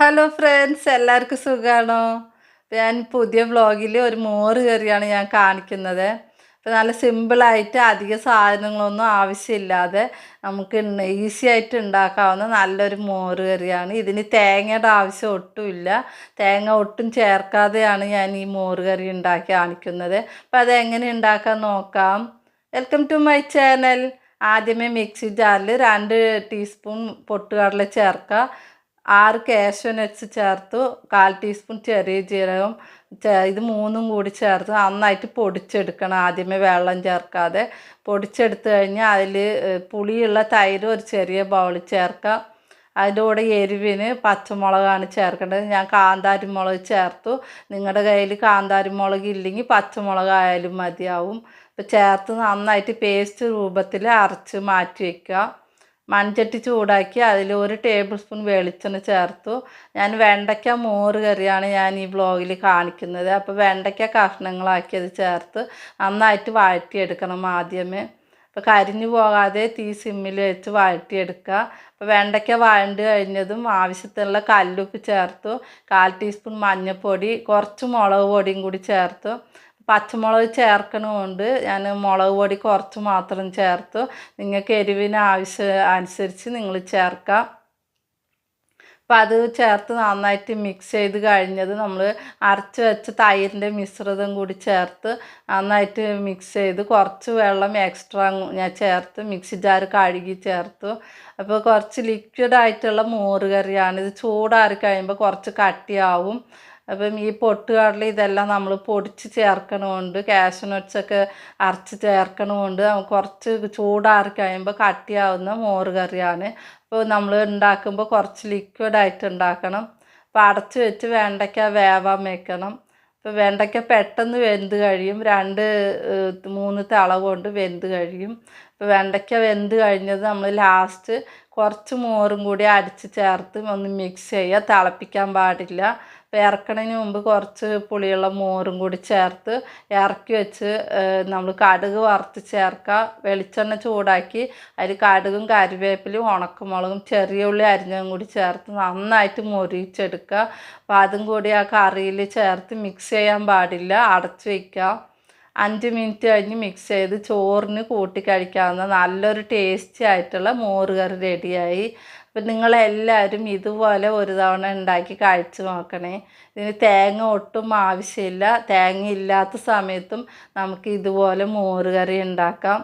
Hello friends എല്ലാവർക്കും സുഖമാണോ ഞാൻ പുതിയ വ്ളോഗിൽ ഒരു മോര് കറിയാണ് ഞാൻ കാണിക്കുന്നത്. അപ്പോൾ നല്ല സിമ്പിളായിട്ട് അധിക സാധനങ്ങളൊന്നും ആവശ്യമില്ലാതെ നമുക്ക് ഈസി ആയിട്ട് ഉണ്ടാക്കാവുന്ന നല്ലൊരു മോര് കറിയാണ്. ഇതിന് തേങ്ങയുടെ ആവശ്യം ഒട്ടുമില്ല. തേങ്ങ ഒട്ടും ചേർക്കാതെയാണ് ഞാൻ ഈ മോര് കറി ഉണ്ടാക്കി കാണിക്കുന്നത്. അപ്പോൾ അതെങ്ങനെ ഉണ്ടാക്കാൻ നോക്കാം. വെൽക്കം ടു മൈ ചാനൽ ആദ്യമേ മിക്സി ജാറിൽ രണ്ട് ടീസ്പൂൺ പൊട്ടുകടല ചേർക്കുക. ആറ് കാഷ്യൂ നട്ട്സ് ചേർത്തു കാൽ ടീസ്പൂൺ ചെറിയ ജീരകം ഇത് മൂന്നും കൂടി ചേർത്ത് നന്നായിട്ട് പൊടിച്ചെടുക്കണം. ആദ്യമേ വെള്ളം ചേർക്കാതെ. പൊടിച്ചെടുത്ത് കഴിഞ്ഞാൽ അതിൽ പുളിയുള്ള തൈര് ഒരു ചെറിയ ബൗളിൽ ചേർക്കാം. അതിന്റെ കൂടെ എരിവിന് പച്ചമുളകാണ് ചേർക്കേണ്ടത്. ഞാൻ കാന്താരി മുളക് ചേർത്തു. നിങ്ങളുടെ കയ്യിൽ കാന്താരി മുളക് ഇല്ലെങ്കിൽ പച്ചമുളകായാലും മതിയാവും. അപ്പോൾ ചേർത്ത് നന്നായിട്ട് പേസ്റ്റ് രൂപത്തിൽ അരച്ച് മാറ്റി വയ്ക്കുക മൺചട്ടി ചൂടാക്കി അതിൽ ഒരു ടേബിൾ സ്പൂൺ വെളിച്ചെണ്ണ ചേർത്തു. ഞാൻ വെണ്ടയ്ക്ക മോര് കറിയാണ് ഞാൻ ഈ ബ്ലോഗിൽ കാണിക്കുന്നത്. അപ്പോൾ വെണ്ടയ്ക്ക കഷ്ണങ്ങളാക്കി അത് ചേർത്ത് നന്നായിട്ട് വഴറ്റിയെടുക്കണം ആദ്യമേ. അപ്പോൾ കരിഞ്ഞു പോകാതെ തീ സിമ്മിൽ വെച്ച് വഴറ്റിയെടുക്കുക. അപ്പോൾ വെണ്ടയ്ക്ക വഴണ്ട് കഴിഞ്ഞതും ആവശ്യത്തിനുള്ള കല്ലുപ്പ് ചേർത്തു. കാൽ ടീസ്പൂൺ മഞ്ഞൾപ്പൊടി കുറച്ച് മുളക് പൊടിയും കൂടി ചേർത്തു. പച്ചമുളക് ചേർക്കണമുണ്ട്. ഞാൻ മുളക് പൊടി കുറച്ച് മാത്രം ചേർത്തു. നിങ്ങൾക്ക് എരിവിന് ആവശ്യം അനുസരിച്ച് നിങ്ങൾ ചേർക്കാം. അപ്പം അത് ചേർത്ത് നന്നായിട്ട് മിക്സ് ചെയ്ത് കഴിഞ്ഞത് നമ്മൾ അരച്ച് വെച്ച തൈരിന്റെ മിശ്രിതം കൂടി ചേർത്ത് നന്നായിട്ട് മിക്സ് ചെയ്ത് കുറച്ച് വെള്ളം എക്സ്ട്രാ ഞാൻ ചേർത്ത് മിക്സി ജാർ കഴുകി ചേർത്തു. അപ്പോൾ കുറച്ച് ലിക്വിഡായിട്ടുള്ള മോര് കറിയാണ് ഇത് ചൂടാറി കഴിയുമ്പോൾ കുറച്ച് കട്ടിയാവും. അപ്പം ഈ പൊട്ടുകടല ഇതെല്ലാം നമ്മൾ പൊടിച്ച് ചേർക്കണമുണ്ട്. കാഷ്യൂ നട്ട്സൊക്കെ അരച്ച് ചേർക്കണമുണ്ട്. കുറച്ച് ചൂടാറി കഴിയുമ്പോൾ കട്ടിയാവുന്ന മോര് കറിയാണ്. അപ്പോൾ നമ്മൾ ഉണ്ടാക്കുമ്പോൾ കുറച്ച് ലിക്വിഡായിട്ട് ഉണ്ടാക്കണം. അപ്പോൾ അടച്ച് വെച്ച് വെണ്ടയ്ക്ക വേവാൻ വെക്കണം. അപ്പോൾ വെണ്ടയ്ക്ക പെട്ടെന്ന് വെന്ത് കഴിയും. രണ്ട് മൂന്ന് തിള കൊണ്ട് വെന്ത് കഴിയും. അപ്പോൾ വെണ്ടയ്ക്ക വെന്ത് കഴിഞ്ഞത് നമ്മൾ ലാസ്റ്റ് കുറച്ച് മോറും കൂടി അടിച്ച് ചേർത്ത് ഒന്ന് മിക്സ് ചെയ്യുക. തിളപ്പിക്കാൻ പാടില്ല. അപ്പോൾ ഇറക്കണതിന് മുമ്പ് കുറച്ച് പുളിയുള്ള മോരും കൂടി ചേർത്ത് ഇറക്കി വെച്ച് നമ്മൾ കടുക് വറുത്ത് ചേർക്കുക. വെളിച്ചെണ്ണ ചൂടാക്കി അതിൽ കടുകും കരിവേപ്പിലും ഉണക്കമുളകും ചെറിയ ഉള്ളി അരിഞ്ഞതും കൂടി ചേർത്ത് നന്നായിട്ട് മൊരിച്ചെടുക്കുക അപ്പോൾ അതും കൂടി ആ കറിയിൽ ചേർത്ത് മിക്സ് ചെയ്യാൻ പാടില്ല. അടച്ച് വയ്ക്കുക അഞ്ച് മിനിറ്റ് കഴിഞ്ഞ് മിക്സ് ചെയ്ത് ചോറിന് കൂട്ടി കഴിക്കാവുന്ന നല്ലൊരു ടേസ്റ്റി ആയിട്ടുള്ള മോര് കറി റെഡിയായി അപ്പം നിങ്ങളെല്ലാവരും ഇതുപോലെ ഒരു തവണ ഉണ്ടാക്കി കഴിച്ചു നോക്കണേ. ഇതിന് തേങ്ങ ഒട്ടും ആവശ്യമില്ല. തേങ്ങ ഇല്ലാത്ത സമയത്തും നമുക്ക് ഇതുപോലെ മോര് കറി ഉണ്ടാക്കാം.